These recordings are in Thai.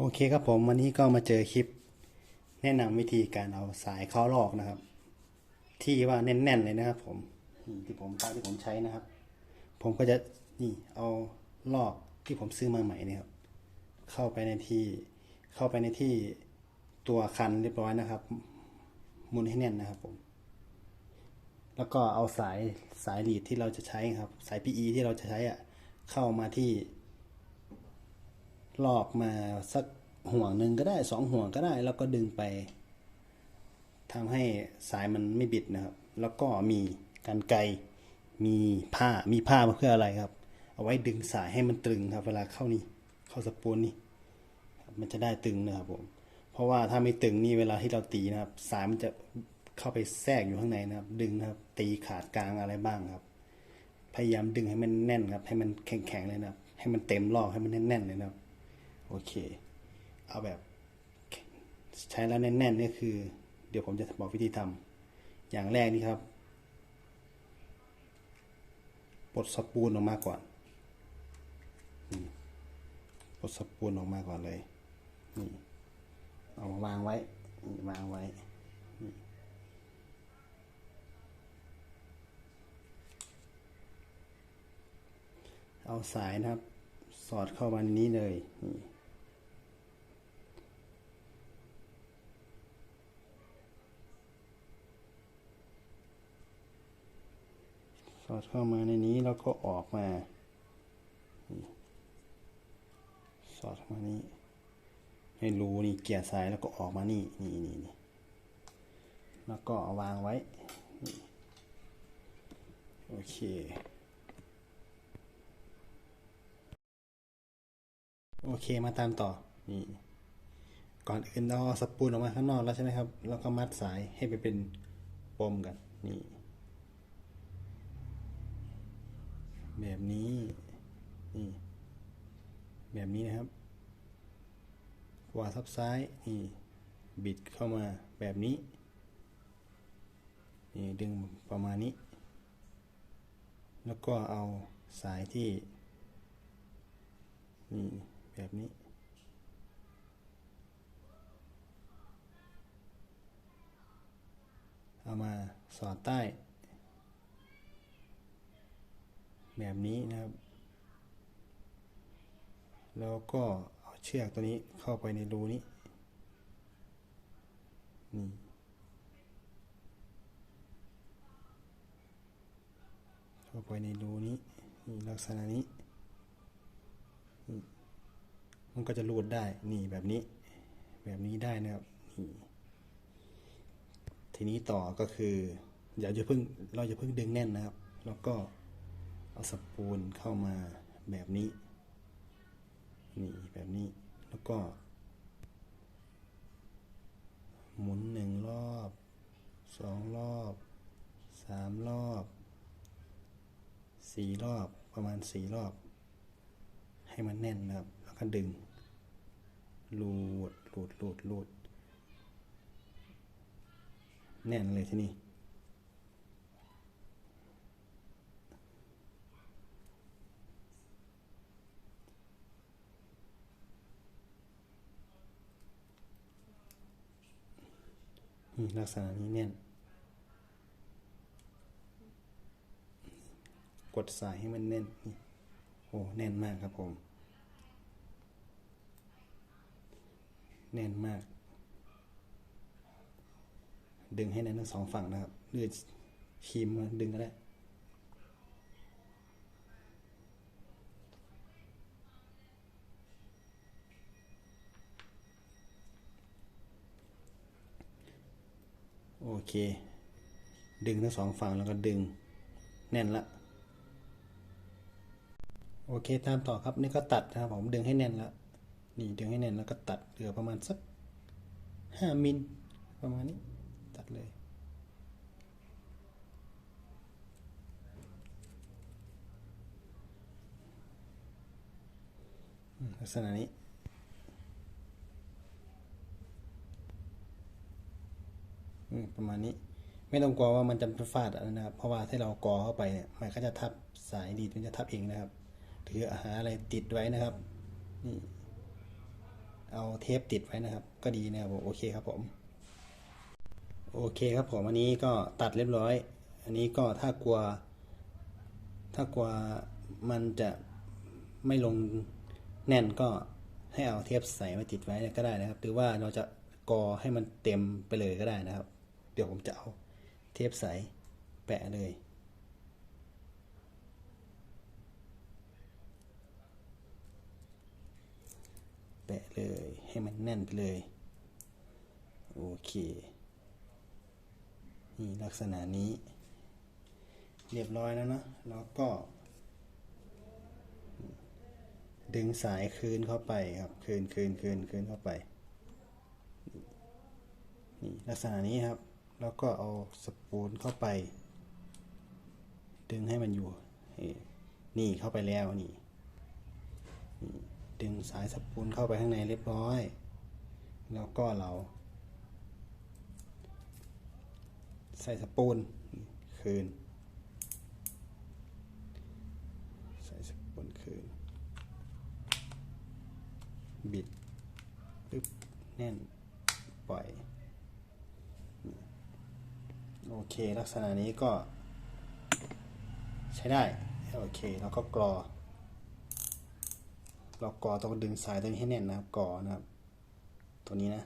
โอเคครับผมวันนี้ก็มาเจอคลิป แนะนำวิธีการเอาสายเข้าลอกนะครับ ที่ว่าแน่นๆเลยนะครับผมที่ผมตามที่ผมใช้นะครับ ผมก็จะนี่เอาลอกที่ผมซื้อมาใหม่นี่ครับเข้าไปในที่เข้าไปในที่ตัวคันเรียบร้อยนะครับมุนให้แน่นนะครับผม แล้วก็เอาสายสายลีดที่เราจะใช้ครับ สาย PE ที่เราจะใช้อะเข้ามาที่ ลอกมาสักห่วงหนึ่งก็ได้สองห่วงก็ได้ แล้วก็ดึงไปทำให้สายมันไม่บิดนะครับ แล้วก็มีกันไกมีผ้ามีผ้ามาเพื่ออะไรครับ เอาไว้ดึงสายให้มันตึงครับ เวลาเข้านี่เข้าสปูนนี่มันจะได้ตึงนะครับผมเพราะว่าถ้าไม่ตึงนี่เวลาที่เราตีนะครับ สายมันจะเข้าไปแทรกอยู่ข้างในนะครับ ดึงนะครับ ตีขาดกลางอะไรบ้างครับ พยายามดึงให้มันแน่นครับ ให้มันแข็งๆเลยนะครับ ให้มันเต็มรอบให้มันแน่นๆเลยนะครับ โอเค เอาแบบใช้แล้วแน่นๆนี่คือ เดี๋ยวผมจะบอกวิธีทำอย่างแรกนี่ครับปลดสปูลออกมาก่อนปลดสปูลออกมาก่อนเลยนี่เอามาวางไว้วางไว้เอาสายนะครับ สอดเข้ามาในนี้เลยนี่ ดเข้ามาในนี้แล้วก็ออกมา สอดเข้ามานี้ให้รูนี่เกียร์สายแล้วก็ออกมานี่นี่นี่นี่แล้วก็วางไว้โอเคโอเคมาตามต่อนี่ก่อนอื่นเราสปูลออกมาข้างนอกแล้วใช่ไหมครับ แล้วก็มัดสายให้ไปเป็นปมกันนี่ แบบนี้นี่แบบนี้นะครับขวาทับซ้ายนี่บิดเข้ามาแบบนี้นี่ดึงประมาณนี้ แล้วก็เอาสายที่นี่แบบนี้เอามาสอดใต้ แบบนี้นะครับ แล้วก็เอาเชือกตัวนี้เข้าไปในรูนี้ นี่เข้าไปในรูนี้นี่ลักษณะนี้ มันก็จะรูดได้ นี่แบบนี้ แบบนี้ได้นะครับ นี่ทีนี้ต่อก็คืออย่าจะเพิ่งเราจะเพิ่งดึงแน่นนะครับ แล้วก็ เอาสปูลเข้ามาแบบนี้นี่แบบนี้แล้วก็ หมุนหนึ่งรอบสองรอบสามรอบสี่รอบประมาณสี่รอบ ให้มันแน่นนะครับ แล้วก็ดึงลูดลูดลูดลูดแน่นเลยที่นี่ นี่ลักษณะนี้แน่น กดสายให้มันแน่นนี่โอ้แน่นมากครับผม แน่นมาก ดึงให้แน่นทั้งสองฝั่งนะครับหรือครีมมาดึงก็ได้ โอเค ดึงทั้งสองฝั่งแล้วก็ดึงแน่นละโอเคตามต่อครับนี่ก็ตัดนะครับผมดึงให้แน่นล้วนี่ดึงให้แน่นแล้วก็ตัดเหลือประมาณสักห้ามิลประมาณนี้ตัดเลยอืมลักษณะนี้ อืม ประมาณนี้ ไม่ต้องกลัวว่ามันจะฟาดอะไรนะครับ เพราะว่าถ้าเรากอเข้าไปเนี่ยมันก็จะทับสายดีดมันจะทับเองนะครับถืออาหารอะไรติดไว้นะครับนี่เอาเทปติดไว้นะครับ ก็ดีนะครับผมโอเคครับผมโอเคครับผมอันนี้ก็ตัดเรียบร้อย อันนี้ก็ถ้ากลัว ถ้ากลัวมันจะไม่ลงแน่นก็ให้เอาเทปใส่มาติดไว้ก็ได้นะครับ หรือว่าเราจะกอให้มันเต็มไปเลยก็ได้นะครับ ดี๋ยวผมจะเอาเทปใสแปะเลย แปะเลยให้มันแน่นไปเลย โอเค นี่ลักษณะนี้ เรียบร้อยแล้วนะแล้วก็ ดึงสายคืนเข้าไปครับ คืนคืนคืนคืนเข้าไป นี่ลักษณะนี้ครับ แล้วก็เอาสปูลเข้าไป ดึงให้มันอยู่นี่เข้าไปแล้วนี่ ดึงสายสปูลเข้าไปข้างในเรียบร้อย แล้วก็เรา ใส่สปูลคืน ใส่สปูลคืน บิดปึ๊บแน่นปล่อย โอเค ลักษณะนี้ก็ใช้ได้ โอเค แล้วก็กรอ เรากอต้องดึงสายตัวนี้ให้แน่นนะครับกอนะครับ ตัวนี้นะ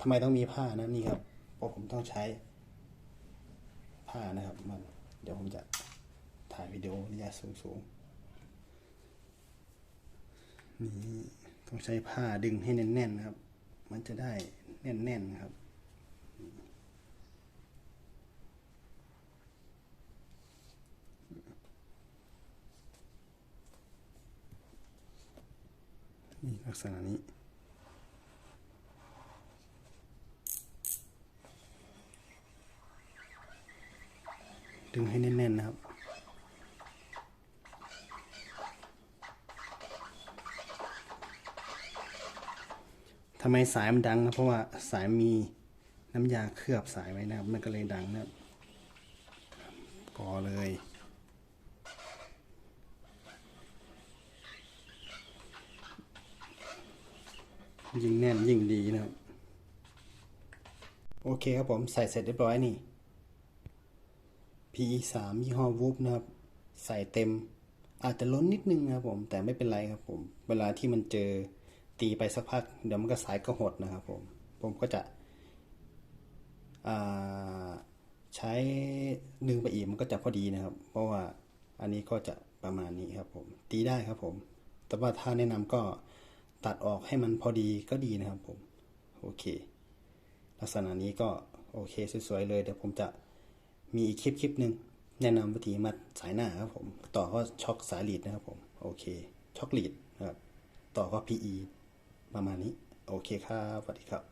ทำไมต้องมีผ้านะนี่ครับ เพราะผมต้องใช้ผ้านะครับ มัน เดี๋ยวผมจะถ่ายวิดีโอระยะสูงสูงๆนี่ต้องใช้ผ้าดึงให้แน่นๆนะครับ มันจะได้แน่นๆครับ นี่ลักษณะนี้ ดึงให้แน่น ๆ นะครับทำไมสายมันดังนะเพราะว่าสายมีน้ำยาเคลือบสายไว้นะครับ มันก็เลยดังนะก่อเลย ยิ่งแน่นยิ่งดีนะครับ โอเคครับผมใส่เสร็จเรียบร้อยนี่ PE 3ยี่ห้อวูฟนะครับ ใส่เต็ม อาจจะล้นนิดนึงนะครับผมแต่ไม่เป็นไรครับผม เวลาที่มันเจอตีไปสักพัก เดี๋ยวมันก็สายก็หดนะครับผม ผมก็จะใช้ดึงไปอีกมันก็จะพอดีนะครับ เพราะว่าอันนี้ก็จะประมาณนี้ครับผม ตีได้ครับผม แต่ว่าถ้าแนะนำก็ ตัดออกให้มันพอดีก็ดีนะครับผม โอเค ลักษณะนี้ก็โอเคสวยๆเลยเดี๋ยวผมจะมีอีกคลิปคลิปหนึ่งแนะนำวิธีมัดสายหน้าครับผม ต่อก็ช็อคสายลีดนะครับผมโอเคช็อคลีดนะครับต่อก็ PE ประมาณนี้ โอเคครับสวัสดีครับ